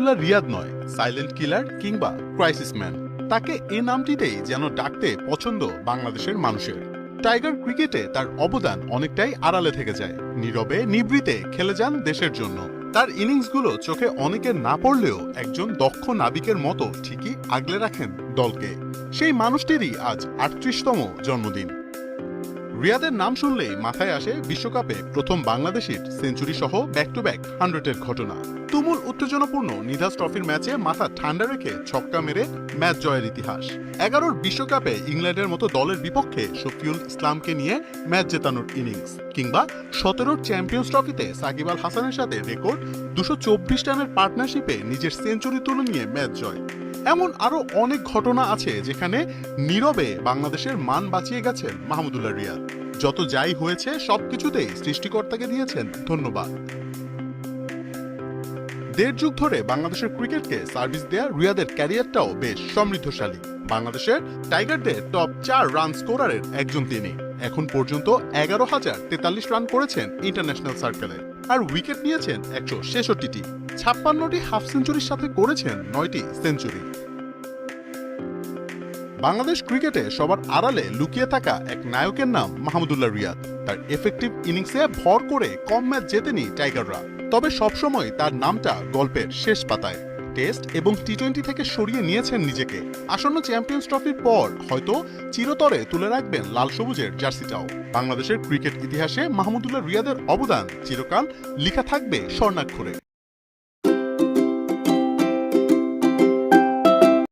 মাহমুদুল্লাহ রিয়াদ নয় silent killer কিংবা crisis man তাকে এ নামটিতেই যেন ডাকতে পছন্দ বাংলাদেশের মানুষের। টাইগার ক্রিকেটে তার অবদান অনেকটাই আড়ালে থেকে যায়। নীরবে, নিবৃতে খেলে যান দেশের জন্য। তার ইনিংসগুলো চোখে অনেকের না পড়লেও একজন দক্ষ নাবিকের মতো ঠিকই আগলে রাখেন দলকে। সেই মানুষটিরই আজ আটত্রিশতম জন্মদিন। রিয়াদের নাম শুনলেই মাথায় আসে বিশ্বকাপে প্রথম বাংলাদেশের সেঞ্চুরি সহ ব্যাক টু ব্যাক হান্ড্রেডের ঘটনা। তুমুল উত্তেজনাপূর্ণ নিধাস ট্রফির ম্যাচে মাথা ঠান্ডা রেখে ছক্কা মেরে ম্যাচ জয়ের ইতিহাস। এগারোর বিশ্বকাপে ইংল্যান্ডের মতো দলের বিপক্ষে শফিউল ইসলামকে নিয়ে ম্যাচ জেতানোর ইনিংস, কিংবা সতেরোর চ্যাম্পিয়ন্স ট্রফিতে সাকিব আল হাসানের সাথে রেকর্ড দুশো চব্বিশ রানের পার্টনারশিপে নিজের সেঞ্চুরি তুলে নিয়ে ম্যাচ জয়। এমন আরও অনেক ঘটনা আছে যেখানে নীরবে বাংলাদেশের মান বাঁচিয়ে গেছেন মাহমুদুল্লাহ রিয়াদ। যত যাই হয়েছে, সবকিছুতেই সৃষ্টিকর্তাকে দিয়েছেন ধন্যবাদ। দেড় যুগ ধরে বাংলাদেশের ক্রিকেটকে সার্ভিস দেয়া রিয়াদের ক্যারিয়ারটাও বেশ সমৃদ্ধশালী। বাংলাদেশের টাইগারদের টপ চার রান স্কোরারের একজন তিনি। এখন পর্যন্ত এগারো হাজার তেতাল্লিশ রান করেছেন ইন্টারন্যাশনাল সার্কেলে আর উইকেট নিয়েছেন একশো ছেষট্টিটি। ছাপ্পান্নটি হাফ সেঞ্চুরির সাথে করেছেন নয়টি সেঞ্চুরি বাংলাদেশ ক্রিকেটে সবার আড়ালে লুকিয়ে থাকা এক নায়কের নাম মাহমুদুল্লাহ রিয়াদ। তার এফেক্টিভ ইনিংসে ভর করে কম ম্যাচ জেতেনি টাইগাররা। তবে সবসময় তার নামটা গল্পের শেষ পাতায়। টেস্ট এবং টি টোয়েন্টি থেকে সরিয়ে নিয়েছেন নিজেকে। আসন্ন চ্যাম্পিয়ন্স ট্রফির পর হয়তো চিরতরে তুলে রাখবেন লাল সবুজের জার্সিটাও। বাংলাদেশের ক্রিকেট ইতিহাসে মাহমুদুল্লাহ রিয়াদের অবদান চিরকাল লিখা থাকবে স্বর্ণাক্ষরে।